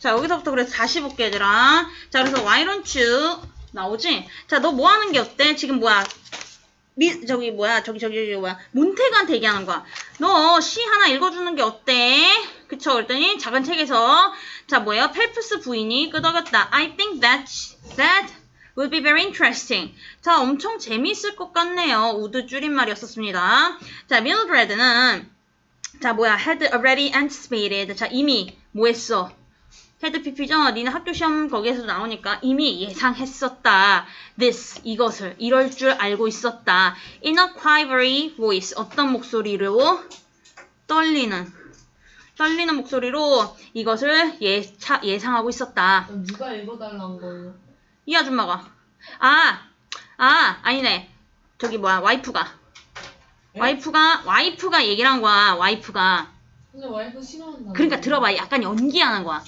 자, 여기서부터 그래서 다시 볼게, 얘들아. 자, 그래서 why don't you 나오지? 자, 너 뭐 하는 게 어때? 지금 뭐야? 미, 저기 뭐야? 저기 저기 저기 뭐야? 몬테가한테 얘기하는 거야. 너 시 하나 읽어주는 게 어때? 그쵸? 그랬더니 작은 책에서 자 뭐예요? 펠프스 부인이 끄덕였다. I think that that will be very interesting. 자 엄청 재미있을 것 같네요. 우드 줄임말이었었습니다. 자 밀드레드는 자 뭐야? had already anticipated. 자 이미 뭐 했어? 헤드 PP죠? 니는 학교 시험 거기에서 나오니까 이미 예상했었다. this 이것을 이럴 줄 알고 있었다. in a quavery voice 어떤 목소리로 떨리는 떨리는 목소리로 이것을 예차, 예상하고 있었다. 누가 읽어달라는 거예요? 이 아줌마가 아, 아 아니네 저기 뭐야 와이프가 에? 와이프가 와이프가 얘기를 한 거야 와이프가 근데 와이프 싫어한다. 그러니까 들어봐. 약간 연기하는 거야.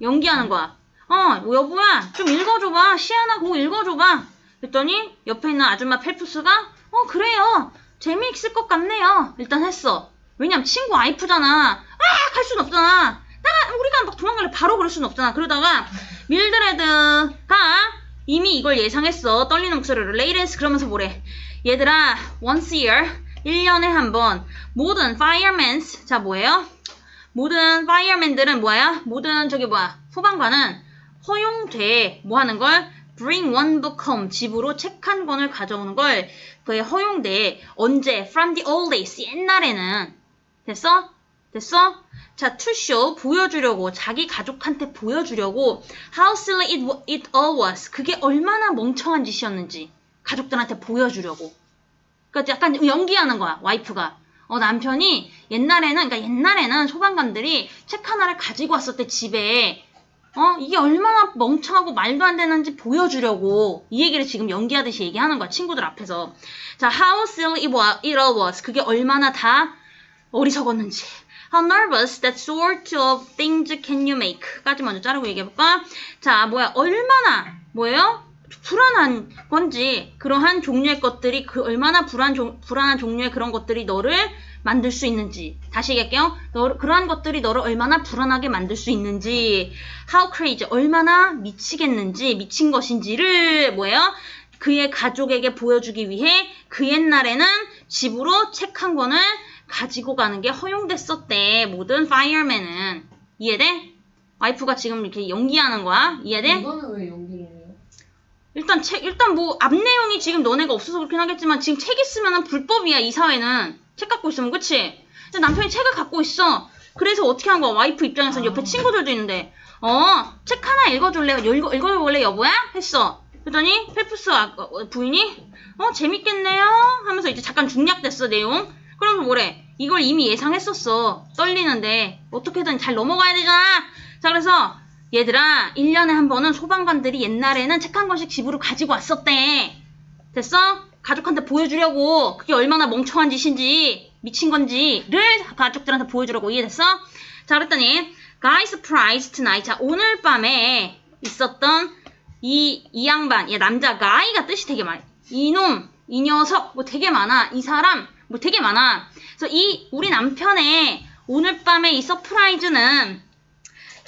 연기하는 거야. 어, 여보야, 좀 읽어줘봐. 시아나 그거 읽어줘봐. 그랬더니 옆에 있는 아줌마 펠프스가 어, 그래요. 재미있을 것 같네요. 일단 했어. 왜냐면 친구 와이프잖아. 아, 갈 순 없잖아. 나가, 우리가 막 도망갈래 바로 그럴 순 없잖아. 그러다가 밀드레드가 이미 이걸 예상했어. 떨리는 목소리로. 레이렌스 그러면서 뭐래. 얘들아, once a year, 1년에 한 번, 모든 firemen's, 자, 뭐예요? 모든 파이어맨들은 뭐야? 모든 저기 뭐야? 소방관은 허용돼 뭐 하는 걸? Bring one book home 집으로 책 한 권을 가져오는 걸 그게 허용돼 언제? From the old days 옛날에는 됐어? 됐어? 자, to show 보여주려고 자기 가족한테 보여주려고 how silly it, it all was 그게 얼마나 멍청한 짓이었는지 가족들한테 보여주려고 그러니까 약간 연기하는 거야 와이프가 어, 남편이 옛날에는, 그러니까 옛날에는 소방관들이 책 하나를 가지고 왔을 때 집에, 어, 이게 얼마나 멍청하고 말도 안 되는지 보여주려고 이 얘기를 지금 연기하듯이 얘기하는 거야, 친구들 앞에서. 자, how silly it all was. 그게 얼마나 다 어리석었는지. How nervous that sort of things can you make? 까지 먼저 자르고 얘기해볼까? 자, 뭐야, 얼마나, 뭐예요? 불안한 건지 그러한 종류의 것들이 그 얼마나 불안 종, 불안한 종류의 그런 것들이 너를 만들 수 있는지 다시 얘기할게요. 너, 그러한 것들이 너를 얼마나 불안하게 만들 수 있는지 how crazy 얼마나 미치겠는지 미친 것인지를 뭐예요? 그의 가족에게 보여주기 위해 그 옛날에는 집으로 책 한 권을 가지고 가는 게 허용됐었대 모든 파이어맨은 이해돼? 와이프가 지금 이렇게 연기하는 거야 이해돼? 이거는 왜 해요? 일단 책 일단 뭐 앞 내용이 지금 너네가 없어서 그렇긴 하겠지만 지금 책 있으면은 불법이야 이 사회는. 책 갖고 있으면 그치? 근데 남편이 책을 갖고 있어. 그래서 어떻게 한 거야? 와이프 입장에서는 옆에 아. 친구들도 있는데. 어 책 하나 읽어줄래? 읽어 읽어볼래 여보야? 했어. 그랬더니 펠프스 아- 어, 부인이 어 재밌겠네요? 하면서 이제 잠깐 중략됐어 내용. 그러면서 뭐래? 이걸 이미 예상했었어. 떨리는데. 어떻게든 잘 넘어가야 되잖아. 자 그래서 얘들아, 1년에 한 번은 소방관들이 옛날에는 책 한 권씩 집으로 가지고 왔었대. 됐어? 가족한테 보여주려고 그게 얼마나 멍청한 짓인지 미친 건지를 가족들한테 보여주려고 이해됐어? 자, 그랬더니 Guy surprise tonight. 자, 오늘 밤에 있었던 이, 이 양반, 이 남자 guy가 뜻이 되게 많아. 이놈, 이 녀석, 뭐 되게 많아. 이 사람, 뭐 되게 많아. 그래서 이 우리 남편의 오늘 밤의 이 서프라이즈는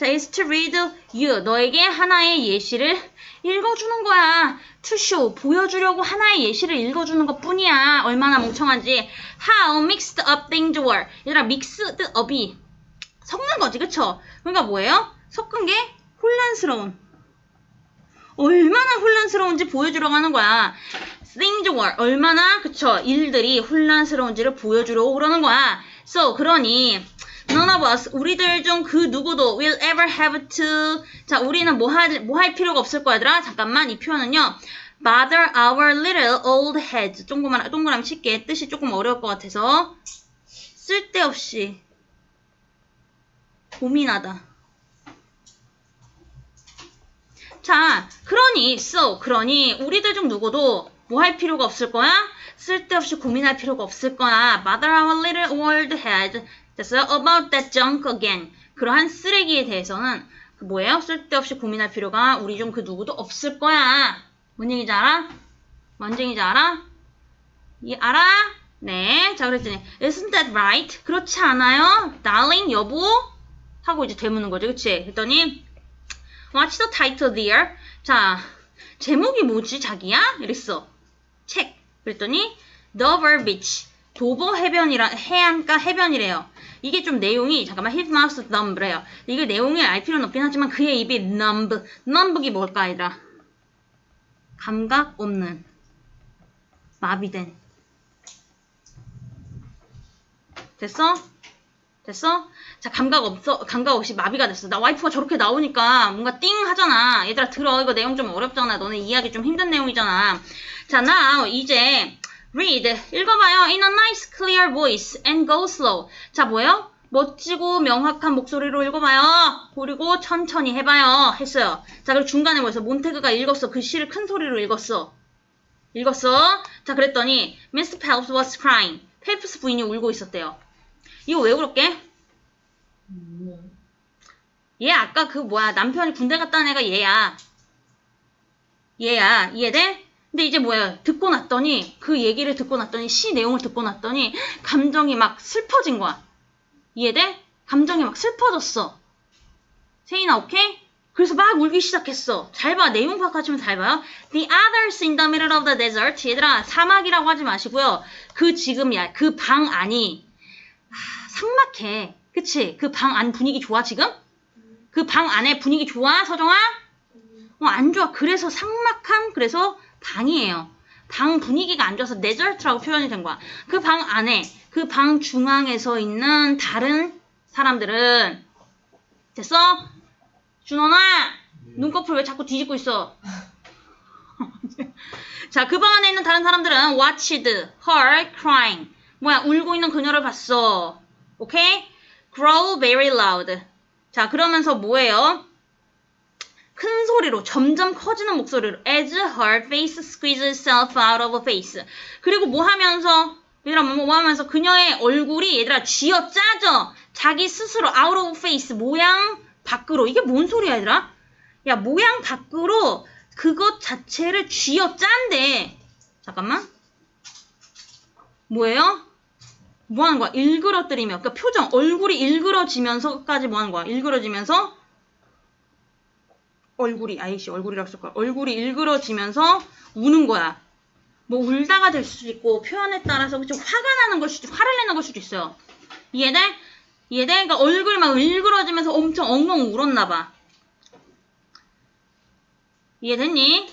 자, is to read you. 너에게 하나의 예시를 읽어주는 거야. to show. 보여주려고 하나의 예시를 읽어주는 것 뿐이야. 얼마나 멍청한지. How mixed up things were. 얘들아, mixed up이 섞는 거지, 그쵸? 그러니까 뭐예요? 섞은 게 혼란스러운. 얼마나 혼란스러운지 보여주려고 하는 거야. things were. 얼마나, 그쵸? 일들이 혼란스러운지를 보여주려고 그러는 거야. So, 그러니, None of us, 우리들 중 그 누구도 will ever have to. 자, 우리는 뭐 할, 뭐 할 필요가 없을 거야, 얘들아. 잠깐만, 이 표현은요. bother our little old heads. 동그란, 동그라미 칠게. 뜻이 조금 어려울 것 같아서. 쓸데없이. 고민하다. 자, 그러니, so, 그러니, 우리들 중 누구도 뭐 할 필요가 없을 거야? 쓸데없이 고민할 필요가 없을 거야. Bother our little old head. 됐어요? About that junk again. 그러한 쓰레기에 대해서는 그 뭐예요? 쓸데없이 고민할 필요가 우리 중 그 누구도 없을 거야. 뭔 얘기인지 알아? 뭔 얘기인지 알아? 이 알아? 네. 자, 그랬더니 Isn't that right? 그렇지 않아요? Darling, 여보? 하고 이제 되묻는 거지, 그치? 했더니 What's the title there? 자, 제목이 뭐지, 자기야? 이랬어. 책. 그랬더니 Dover Beach. 도버 해변이라 해안가 해변이래요. 이게 좀 내용이 잠깐만 his mouth numb래요. 이게 내용을 알 필요는 없긴 하지만 그의 입이 numb. numb이 뭘까, 얘들아? 감각 없는. 마비된. 됐어? 됐어? 자, 감각 없어, 감각 없이 마비가 됐어. 나 와이프가 저렇게 나오니까 뭔가 띵 하잖아. 얘들아, 들어. 이거 내용 좀 어렵잖아. 너네 이해하기 좀 힘든 내용이잖아. 자, 나 이제 read. 읽어봐요. In a nice clear voice and go slow. 자, 뭐예요? 멋지고 명확한 목소리로 읽어봐요. 그리고 천천히 해봐요. 했어요. 자, 그리고 중간에 뭐였어? 몬테그가 읽었어. 그 시를 큰 소리로 읽었어. 읽었어. 자, 그랬더니 Mr. Phelps was crying. 펠프스 부인이 울고 있었대요. 이거 왜 울었게? 음, 얘 아까 그 뭐야 남편이 군대 갔다 온 애가 얘야. 얘야 이해돼? 근데 이제 뭐야 듣고 났더니 그 얘기를 듣고 났더니 시 내용을 듣고 났더니 감정이 막 슬퍼진 거야. 이해돼? 감정이 막 슬퍼졌어. 세인아 오케이? 그래서 막 울기 시작했어. 잘 봐. 내용 파악하시면 잘 봐요. The others in the middle of the desert. 얘들아, 사막이라고 하지 마시고요. 그 지금이야. 그 방 안이 아, 삭막해. 그치? 그 방 안 분위기 좋아, 지금? 그 방 안에 분위기 좋아, 서정아? 어, 안 좋아. 그래서 삭막한, 그래서 방이에요. 방 분위기가 안 좋아서 데저트라고 표현이 된 거야. 그 방 안에, 그 방 중앙에서 있는 다른 사람들은, 됐어? 준원아! 눈꺼풀 왜 자꾸 뒤집고 있어? 자, 그 방 안에 있는 다른 사람들은 watched her crying. 뭐야, 울고 있는 그녀를 봤어. 오케이? grow very loud. 자, 그러면서 뭐예요? 큰 소리로 점점 커지는 목소리로 as her face squeezes itself out of her face. 그리고 뭐 하면서 얘들아 뭐, 뭐 하면서 그녀의 얼굴이 얘들아 쥐어 짜져. 자기 스스로 out of face 모양 밖으로 이게 뭔 소리야 얘들아? 야 모양 밖으로 그것 자체를 쥐어 짠대. 잠깐만. 뭐예요? 뭐 하는 거야? 일그러뜨리며. 그러니까 표정, 얼굴이 일그러지면서까지 뭐 하는 거야? 일그러지면서 얼굴이 아이씨 얼굴이라고 쓸 거야. 얼굴이 일그러지면서 우는 거야. 뭐 울다가 될 수도 있고 표현에 따라서 좀 화가 나는 걸 수도 화를 내는 걸 수도 있어요. 이해돼? 그러니까 얼굴이 막 일그러지면서 엄청 엉엉 울었나 봐. 이해됐니?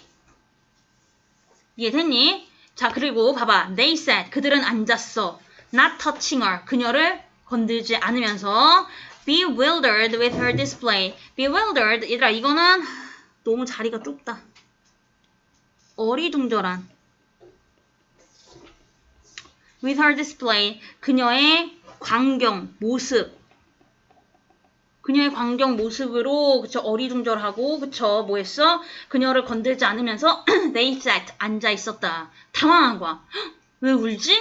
이해됐니? 자 그리고 봐봐. They said 그들은 앉았어. Not touching her 그녀를 건들지 않으면서 bewildered with her display. bewildered 얘들아 이거는 너무 자리가 좁다. 어리둥절한. with her display 그녀의 광경 모습. 그녀의 광경 모습으로 그쵸 어리둥절하고 그쵸 뭐했어? 그녀를 건들지 않으면서 they sat 앉아 있었다. 당황한 거야. 헉, 왜 울지?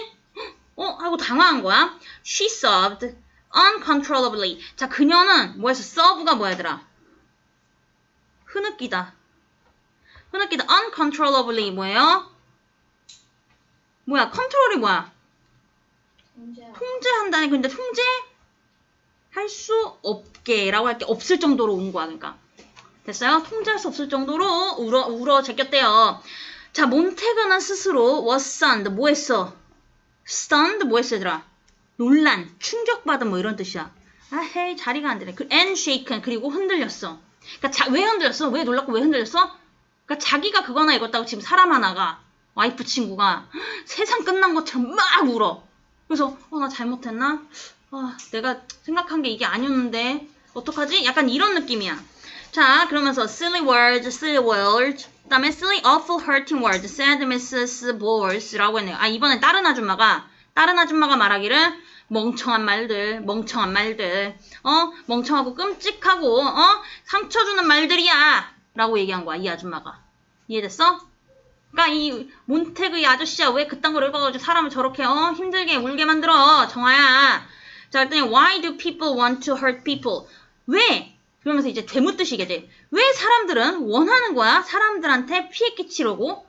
어? 하고 당황한 거야. She sobbed uncontrollably. 자, 그녀는 뭐였어? 뭐야, 얘들아? 흐느끼다. 흐느끼다. uncontrollably 뭐예요? 뭐야? 컨트롤이 뭐야? 혼자 통제 한다니. 근데 통제 할 수 없게라고 할게 없을 정도로 운 거야. 그러니까. 됐어요? 통제할 수 없을 정도로 울어, 울어 제꼈대요. 자, 몬테그는 스스로 was stunned. 뭐 했어? stunned 뭐 했어, 얘들아? 논란, 충격받은 뭐 이런 뜻이야. 아, 헤이, 자리가 안 되네. 그, and shaken, 그리고 흔들렸어. 그니까, 자, 왜 흔들렸어? 왜 놀랐고 왜 흔들렸어? 그니까, 자기가 그거나 읽었다고 지금 사람 하나가, 와이프 친구가, 세상 끝난 것처럼 막 울어. 그래서, 어, 나 잘못했나? 아, 내가 생각한 게 이게 아니었는데, 어떡하지? 약간 이런 느낌이야. 자, 그러면서, silly words, silly words. 그 다음에, silly, awful, hurting words, said Mrs. Bowers라고 했네요. 아, 이번에 다른 아줌마가, 다른 아줌마가 말하기를, 멍청한 말들, 멍청한 말들, 어, 멍청하고 끔찍하고, 어, 상처 주는 말들이야! 라고 얘기한 거야, 이 아줌마가. 이해됐어? 그니까 이이 아저씨야, 왜 그딴 걸 읽어가지고 사람을 저렇게, 어, 힘들게 울게 만들어, 정아야. 자, 그랬더니, why do people want to hurt people? 왜? 그러면서 이제 되묻듯이겠지. 왜 사람들은 원하는 거야? 사람들한테 피해 끼치려고?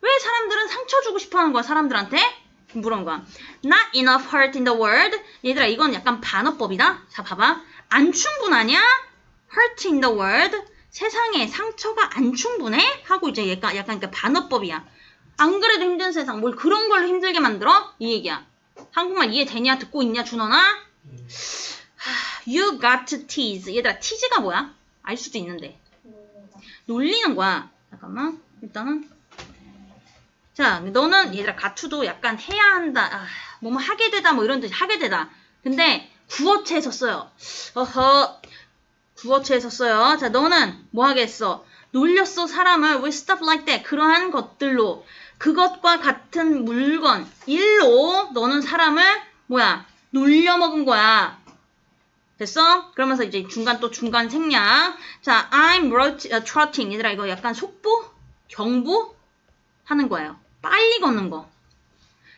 왜 사람들은 상처 주고 싶어 하는 거야, 사람들한테? 물어본 거야. Not enough hurt in the world. 얘들아, 이건 약간 반어법이다. 자, 봐봐. 안 충분하냐? hurt in the world. 세상에 상처가 안 충분해? 하고 이제 약간, 약간 그 반어법이야. 안 그래도 힘든 세상, 뭘 그런 걸로 힘들게 만들어? 이 얘기야. 한국말 이해되냐? 듣고 있냐, 준원아? You got to tease. 얘들아, tease가 뭐야? 알 수도 있는데. 놀리는 거야. 잠깐만. 일단은. 자, 너는 얘들아, 가투도 약간 해야 한다. 아, 뭐 뭐 하게 되다, 뭐 이런 뜻, 하게 되다. 근데 구어체에 썼어요. 어허. 구어체에 썼어요. 자, 너는 뭐 하겠어? 놀렸어, 사람을. with stuff like that. 그러한 것들로. 그것과 같은 물건, 일로 너는 사람을, 뭐야, 놀려 먹은 거야. 됐어? 그러면서 이제 중간 또 중간 생략. 자, I'm rot- 어, trotting. 얘들아, 이거 약간 속보? 경보? 하는 거예요. 빨리 걷는 거.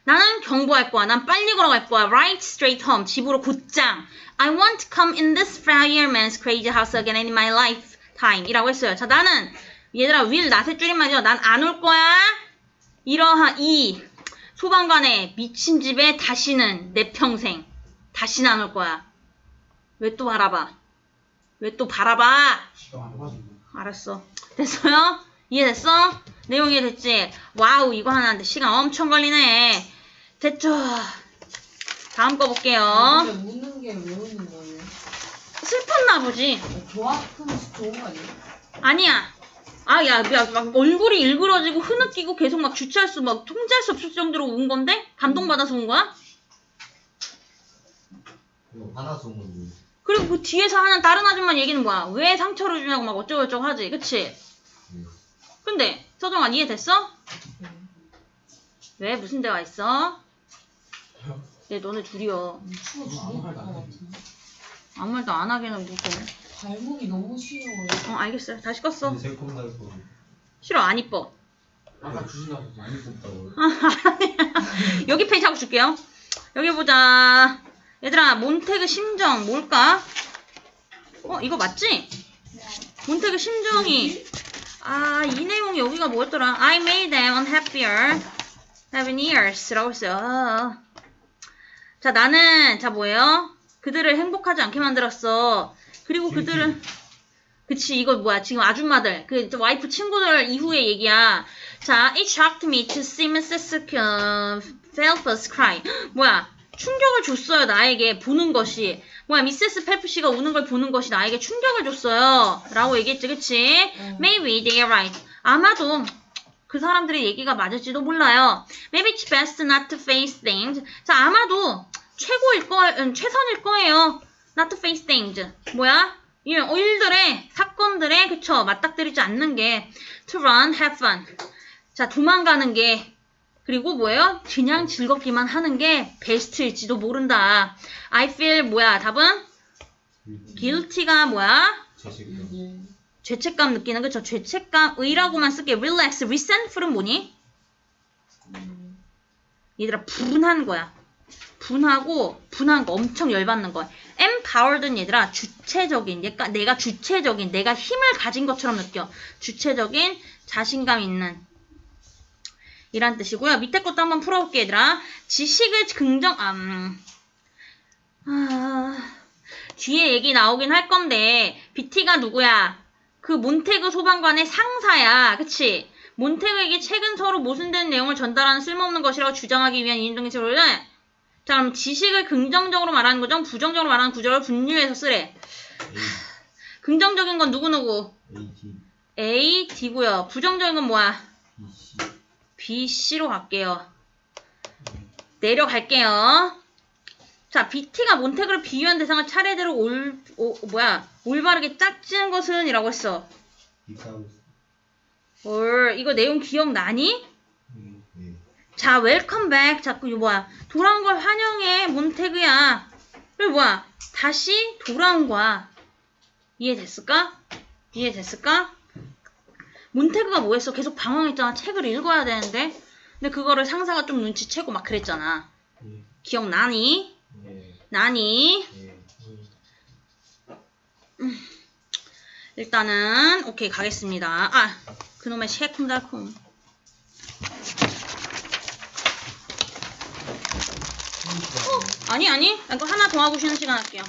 나는 경보할 거야. 난 빨리 걸어갈 거야. Right straight home. 집으로 곧장. I want to come in this fireman's crazy house again in my lifetime. 이라고 했어요. 자, 나는 얘들아, will not의 줄임말이죠. 난 안 올 거야. 이러한 이 소방관의 미친 집에 다시는 내 평생 다시는 안 올 거야. 왜 또 바라봐? 왜 또 바라봐? 알았어. 됐어요? 이해됐어? 내용 이해됐지? 와우, 이거 하나인데 시간 엄청 걸리네. 됐죠? 다음 거 볼게요. 근데 묻는 게왜 웃는 거예요? 슬펐나 보지? 조합하면서 좋은 거 아니에요? 아니야. 아, 야, 야, 막 얼굴이 일그러지고 흐느끼고 계속 막 주체할 수, 막 통제할 수 없을 정도로 운 건데? 감동받아서 운 거야? 이거 화나서 온 건데. 그리고 그 뒤에서 하는 다른 아줌마 얘기는 뭐야? 왜 상처를 주냐고 막 어쩌고저쩌고 하지, 그치? 네. 근데, 서정아 이해됐어? 네. 왜? 무슨 대화 있어? 얘 너네 둘이요. 추워 아무 죽을 것 말도 안 말도 하기는 무슨. 발목이 너무 시려워요. 어, 알겠어요. 다시 껐어. 싫어, 안 이뻐. 아까 주신다고 많이 뽑다고. 여기 페이지 하고 줄게요. 여기 보자. 얘들아, 몬테그 심정 뭘까? 어, 이거 맞지? 몬테그 심정이. 아, 이 내용이 여기가 뭐였더라? I made them unhappier seven years. 라고 했어요. 아. 자, 나는, 자, 뭐예요? 그들을 행복하지 않게 만들었어. 그리고 그들은, 그치, 이거 뭐야. 지금 아줌마들, 그 와이프 친구들 이후의 얘기야. 자, it shocked me to see Mrs. Phelps cry. 뭐야, 충격을 줬어요, 나에게 보는 것이. 뭐야, 미세스 펠프씨가 우는 걸 보는 것이 나에게 충격을 줬어요. 라고 얘기했지, 그치? 응. Maybe they are right. 아마도 그 사람들의 얘기가 맞을지도 몰라요. Maybe it's best not to face things. 자, 아마도 최고일 거, 음, 최선일 거예요. Not to face things. 뭐야? 이 일들의, 사건들에, 그쵸, 맞닥뜨리지 않는 게 to run, have fun. 자, 도망가는 게, 그리고 뭐예요? 그냥 즐겁기만 하는 게 베스트일지도 모른다. I feel, 뭐야, 답은? guilty가 뭐야? 자식이요. 네. 죄책감 느끼는, 그쵸? 죄책감, 의라고만 쓸게. relax, resentful은 뭐니? 음. 얘들아, 분한 거야. 분하고, 분한 거 엄청 열받는 거야. empowered는 얘들아, 주체적인, 얘가, 내가 주체적인, 내가 힘을 가진 것처럼 느껴. 주체적인, 자신감 있는. 이란 뜻이고요. 밑에 것도 한번 풀어볼게, 얘들아. 지식을 긍정, 아, 음. 아, 뒤에 얘기 나오긴 할 건데, BT가 누구야? 그 몬테그 소방관의 상사야. 그치? 몬테그에게 최근 서로 모순된 내용을 전달하는 쓸모없는 것이라고 주장하기 위한 인정기술을 자 그럼 지식을 긍정적으로 말하는 거죠? 부정적으로 말하는 구절을 분류해서 쓰래. 긍정적인 건 누구누구? A, D, A, D고요. 부정적인 건 뭐야? B, C. B, C로 갈게요. 내려갈게요. 자, BT가 몬테그를 비유한 대상을 차례대로 올, 오, 뭐야, 올바르게 짝지은 것은 이라고 했어. 올, 이거 내용 기억나니? 자, 웰컴 백. 자꾸 이거 뭐야? 돌아온 걸 환영해. 몬테그야. 그리고 뭐야? 다시 돌아온 거야. 이해됐을까? 이해됐을까? 몬테그가 뭐 했어? 계속 방황했잖아. 책을 읽어야 되는데. 근데 그거를 상사가 좀 눈치채고 막 그랬잖아. 네. 기억나니? 네. 나니? 네. 일단은 오케이 가겠습니다. 아 그놈의 새콤달콤. 아니 아니 이거 하나 더 하고 쉬는 시간 할게요.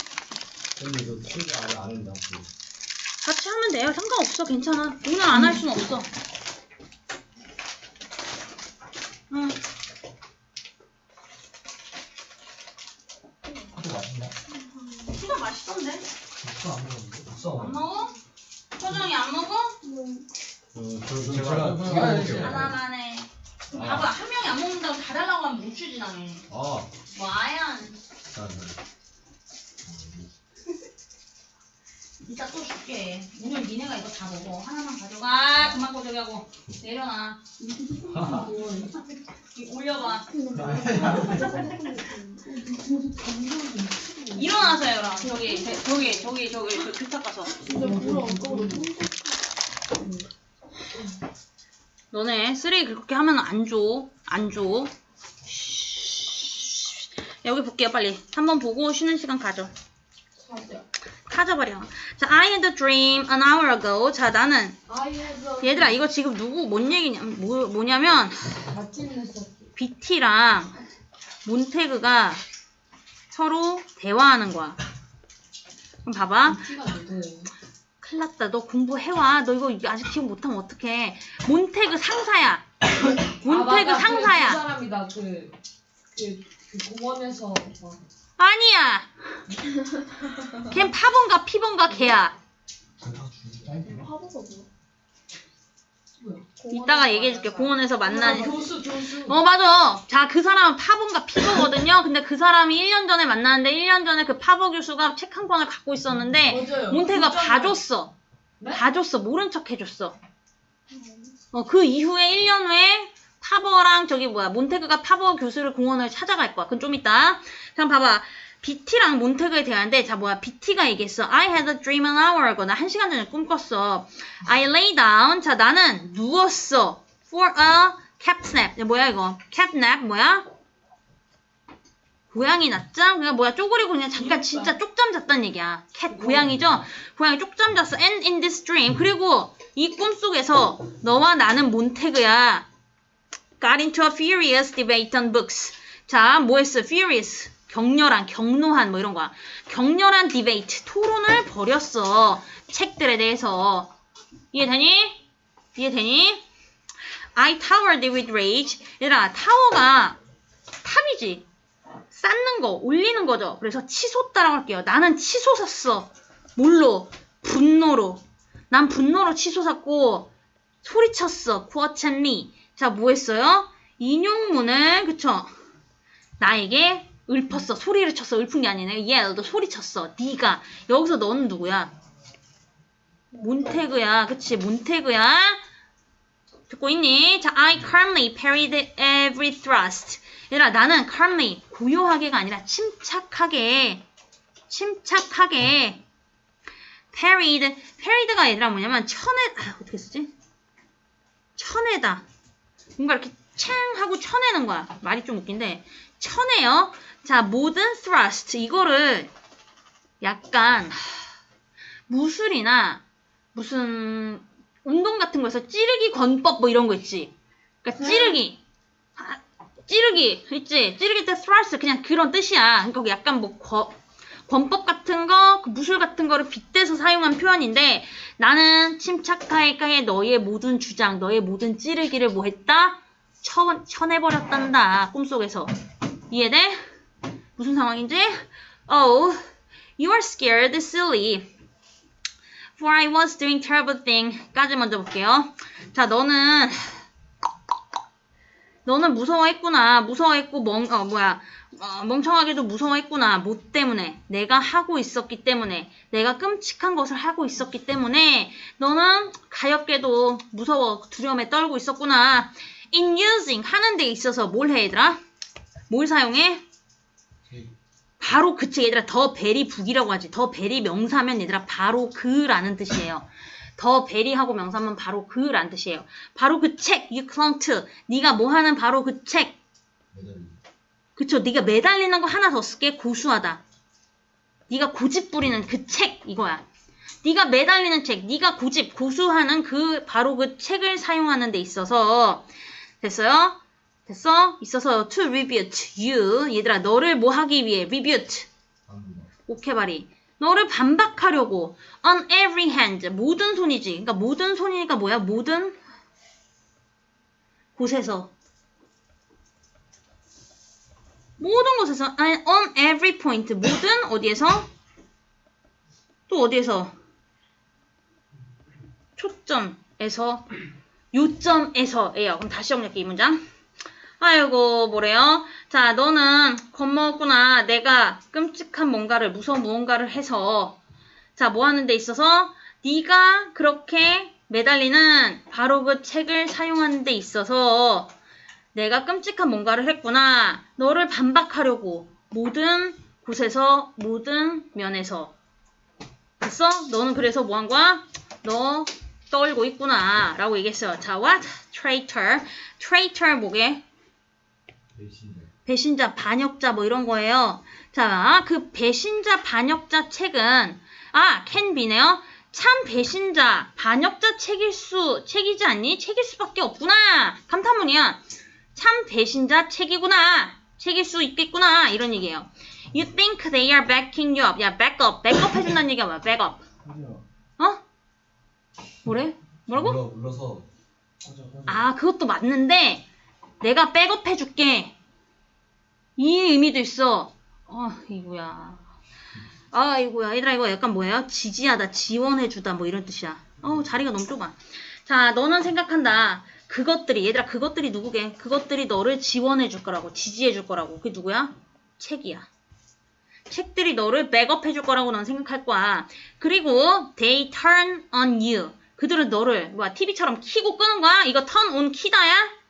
근데 너 친구 아예 안 한다. 같이 하면 돼요. 상관없어. 괜찮아. 오늘 안할순 없어. 응. 그거? 피자 맛있던데? 안 먹었는데? 국수 안 먹어? 표정이 안 먹어? 어, 저, 제가 제가 해볼게요. 하나만 해. 아. 봐봐, 한 명이 안 먹는다고 다 달라고 하면 못 추진하네. 아, 이거 다 먹어. 하나만 가져가. 그만 고저기하고. 내려놔. 이 올려봐. 일어나세요, 그럼. 저기, 저- 저기, 저기, 저기, 저 교탁 가서. 너네 쓰레기 그렇게 하면 안 줘. 안 줘. 여기 볼게요, 빨리. 한번 보고 쉬는 시간 가져. 사자. 가져버려. 자, I had a dream an hour ago. 자, 나는. 얘들아, 이거 지금 누구, 뭔 얘기냐, 뭐, 뭐냐면. BT랑 몬테그가 서로 대화하는 거야. 그럼 봐봐. 큰일 났다. 너 공부해와. 너 이거 아직 기억 못하면 어떡해. 몬테그 상사야. 몬테그 아, 맞아. 그, 그 상사야. 사람이다. 그, 그, 그 공원에서 막 아니야. 걘 파본가 피본가 걔야. 이따가 얘기해줄게. 공원에서 만난. 교수 교수. 어, 맞아. 자, 그 사람은 파본가 피보거든요. 근데 그 사람이 1년 전에 만났는데 1년 전에 그 파보 교수가 책 한 권을 갖고 있었는데 맞아요. 몬테가 진짜 봐줬어. 네? 봐줬어. 모른 척 해줬어. 어, 그 이후에 1년 후에 파버랑 저기 뭐야 몬테그가 파버 교수를 공원을 찾아갈 거야. 그건 좀 이따. 그럼 봐봐. BT랑 몬테그에 대한데 자 뭐야 BT가 얘기했어. I had a dream an hour ago. 나 한 시간 전에 꿈 꿨어. I lay down. 자 나는 누웠어. For a cat nap. 뭐야 이거? cat nap 뭐야? 고양이 낮잠? 그냥 뭐야 쪼그리고 그냥 잠깐 진짜 쪽잠 잤단 얘기야. cat 고양이죠? 고양이 쪽잠 잤어. And in this dream. 그리고 이 꿈속에서 너와 나는 몬테그야. Got into a furious debate on books. 자, 뭐 했어? Furious. 격렬한, 격노한 뭐 이런 거야. 격렬한 디베이트, 토론을 벌였어. 책들에 대해서. 이해되니? 이해되니? I towered with rage. 얘들아, 타워가 탑이지. 쌓는 거, 올리는 거죠. 그래서 치솟다라고 할게요. 나는 치솟았어. 뭘로? 분노로. 난 분노로 치솟았고 소리쳤어. quote me. 자, 뭐 했어요? 인용문을 그쵸? 나에게 읊었어. 소리를 쳤어. 읊은 게 아니네. yelled. 소리 쳤어. 네가 여기서 너는 누구야? 몬테그야. 그치? 몬테그야. 듣고 있니? 자, I calmly parried every thrust. 얘들아, 나는 calmly, 고요하게가 아니라 침착하게, 침착하게 parried, parried가 얘들아 뭐냐면 천에, 아, 어떻게 쓰지? 천에다. 뭔가 이렇게 챙 하고 쳐내는 거야. 말이 좀 웃긴데. 쳐내요. 자, 모든 thrust. 이거를 약간 하, 무술이나 무슨 운동 같은 거에서 찌르기 권법 뭐 이런 거 있지. 그러니까 찌르기. 아, 찌르기. 있지? 찌르기 때 thrust 그냥 그런 뜻이야. 그러니까 약간 뭐 권, 권법 같은 거, 그 무술 같은 거를 빗대서 사용한 표현인데 나는 침착하게 너의 모든 주장, 너의 모든 찌르기를 뭐 했다? 쳐, 쳐내버렸단다. 꿈속에서. 이해돼? 무슨 상황인지? Oh, you are scared, silly. For I was doing terrible thing. 까지 먼저 볼게요. 자, 너는 너는 무서워했구나. 무서워했고 멍, 어, 뭐야. 어, 멍청하게도 무서워했구나. 뭐 때문에? 내가 하고 있었기 때문에. 내가 끔찍한 것을 하고 있었기 때문에 너는 가엾게도 무서워, 두려움에 떨고 있었구나. In using 하는 데 있어서 뭘 해, 얘들아? 뭘 사용해? 바로 그치 얘들아 더 베리 북이라고 하지 더 베리 명사면 얘들아 바로 그라는 뜻이에요 더 베리하고 명사면 바로 그라는 뜻이에요. 바로 그 책 you clung to 네가 뭐 하는 바로 그책. 매달리. 그쵸. 네가 매달리는 거 하나 더 쓸게. 고수하다. 네가 고집 부리는 그 책 이거야. 네가 매달리는 책 네가 고집 고수하는 그 바로 그 책을 사용하는 데 있어서 됐어요? 됐어? 있어서 to rebut you. 얘들아 너를 뭐 하기 위해? rebut 안 오케바리 너를 반박하려고 on every hand 모든 손이지. 그러니까 모든 손이니까 뭐야? 모든 곳에서 모든 곳에서 on every point 모든 어디에서 또 어디에서 초점에서 요점에서예요. 그럼 다시 정리할게 이 문장. 아이고 뭐래요? 자 너는 겁먹었구나. 내가 끔찍한 뭔가를 무서운 무언가를 해서 자 뭐 하는 데 있어서 네가 그렇게 매달리는 바로 그 책을 사용하는 데 있어서 내가 끔찍한 뭔가를 했구나. 너를 반박하려고 모든 곳에서 모든 면에서 됐어? 너는 그래서 뭐 한 거야? 너 떨고 있구나 라고 얘기했어요. 자, what? traitor. traitor 뭐게? 배신자. 배신자, 반역자 뭐 이런 거예요. 자, 그 배신자, 반역자 책은 아, be네요. 참 배신자, 반역자 책일 수, 책이지 않니? 책일 수밖에 없구나. 감탄문이야. 참 배신자 책이구나. 책일 수 있겠구나. 이런 얘기예요. You think they are backing you up. 야, back up. back up 해준다는 얘기가 뭐야? back up. 어? 뭐래? 뭐라고? 아, 그것도 맞는데 내가 백업 해 줄게. 이 의미도 있어. 어, 이거야. 아, 이거야. 얘들아, 이거 약간 뭐예요? 지지하다, 지원해 주다, 뭐 이런 뜻이야. 어, 자리가 너무 좁아. 자, 너는 생각한다. 그것들이, 얘들아, 그것들이 누구게? 그것들이 너를 지원해 줄 거라고, 지지해 줄 거라고. 그게 누구야? 책이야. 책들이 너를 백업해 줄 거라고 넌 생각할 거야. 그리고 they turn on you. 그들은 너를 뭐야 TV처럼 키고 끄는 거야? 이거 turn on 키다야?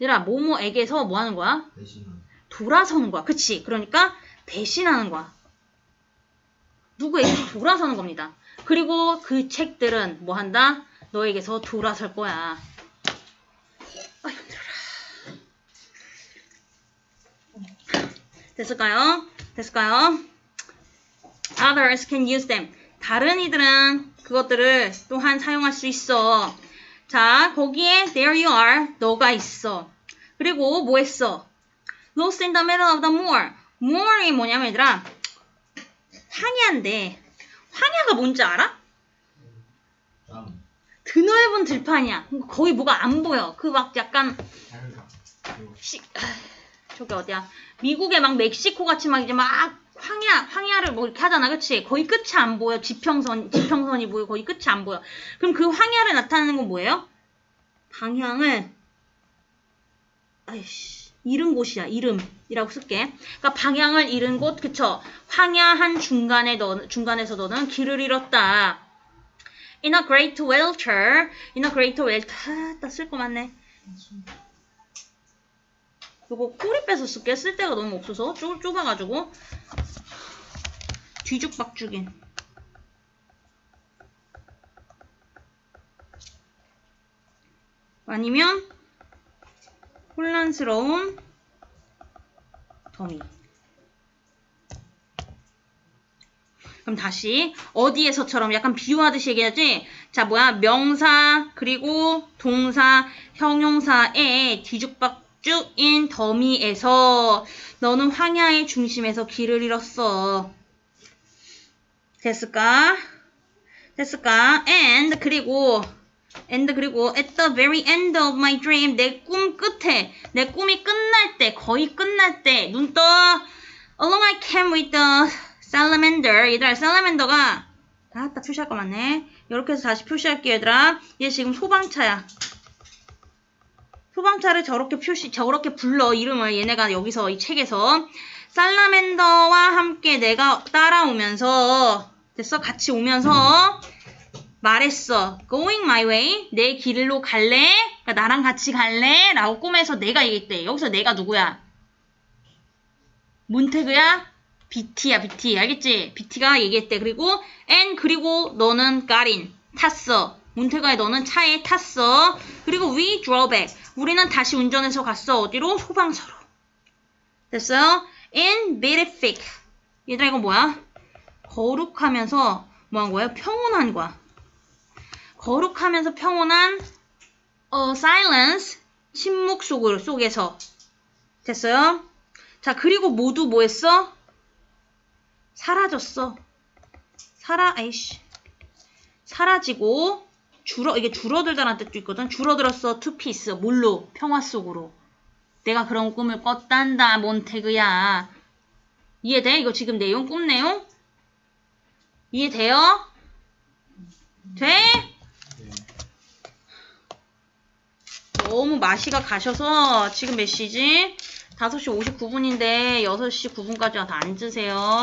얘들아 뭐뭐에게서 뭐 하는 거야? 배신한. 돌아서는 거야. 그치? 그러니까 배신하는 거야. 누구에게 돌아서는 겁니다. 그리고 그 책들은 뭐 한다? 너에게서 돌아설 거야. 아, 힘들어라. 됐을까요? 됐을까요? Others can use them. 다른 이들은 그것들을 또한 사용할 수 있어. 자, 거기에 there you are. 너가 있어. 그리고 뭐 했어? Lost in the middle of the moor. moor이 뭐냐면 얘들아 황야인데 황야가 뭔지 알아? 땀. 드넓은 들판이야. 거의 뭐가 안 보여. 그 막 약간 시, 아, 저기 어디야? 미국의 막 멕시코 같이 막 이제 막 황야 황야를 뭐 이렇게 하잖아, 그렇지? 거의 끝이 안 보여. 지평선 지평선이 보여. 거의 끝이 안 보여. 그럼 그 황야를 나타내는 건 뭐예요? 방향을 아이씨 잃은 곳이야. 이름이라고 쓸게. 그러니까 방향을 잃은 곳, 그쵸? 황야한 중간에 너 중간에서 너는 길을 잃었다. In a great welter, in a great welter, 아, 거 많네. 요거 꼬리 빼서 쓸게. 쓸 데가 너무 없어서 좁, 좁아가지고 뒤죽박죽인. 아니면 혼란스러운 더미. 그럼 다시 어디에서처럼 약간 비유하듯이 얘기하지. 자 뭐야 명사 그리고 동사 형용사의 뒤죽박 죽인 더미에서 너는 황야의 중심에서 길을 잃었어. 됐을까? 됐을까? And 그리고 and 그리고 at the very end of my dream 내 꿈 끝에 내 꿈이 끝날 때 거의 끝날 때 눈 떠 along I came with the salamander 얘들아 salamander가 아따 표시할 거 많네 이렇게 해서 다시 표시할게 얘들아 얘 지금 소방차야 소방차를 저렇게 표시 저렇게 불러 이름을 얘네가 여기서 이 책에서 살라맨더와 함께 내가 따라오면서 됐어 같이 오면서 말했어. Going my way. 내 길로 갈래? 그러니까 나랑 같이 갈래? 라고 꿈에서 내가 얘기했대. 여기서 내가 누구야? 몬테그야? BT야, BT. 알겠지? BT가 얘기했대. 그리고 and 그리고 너는 까린. 탔어. 몬테가의 너는 차에 탔어. 그리고 we drove back. 우리는 다시 운전해서 갔어. 어디로? 소방서로. 됐어요? in beatific. 얘들아 이거 뭐야? 거룩하면서 뭐 한 거야? 평온한 거야. 거룩하면서 평온한 어, silence 침묵 속을 속에서 됐어요? 자 그리고 모두 뭐 했어? 사라졌어. 사라 아이씨 사라지고 줄어 이게 줄어들다라는 뜻도 있거든. 줄어들었어 투 피스 뭘로 평화 속으로. 내가 그런 꿈을 꿨단다 몬테그야. 이해돼? 이거 지금 내용 꿈 내용? 이해돼요? 돼? 네. 너무 마시가 가셔서 지금 몇 시지? 5시 59분인데 6시 9분까지 와서 앉으세요.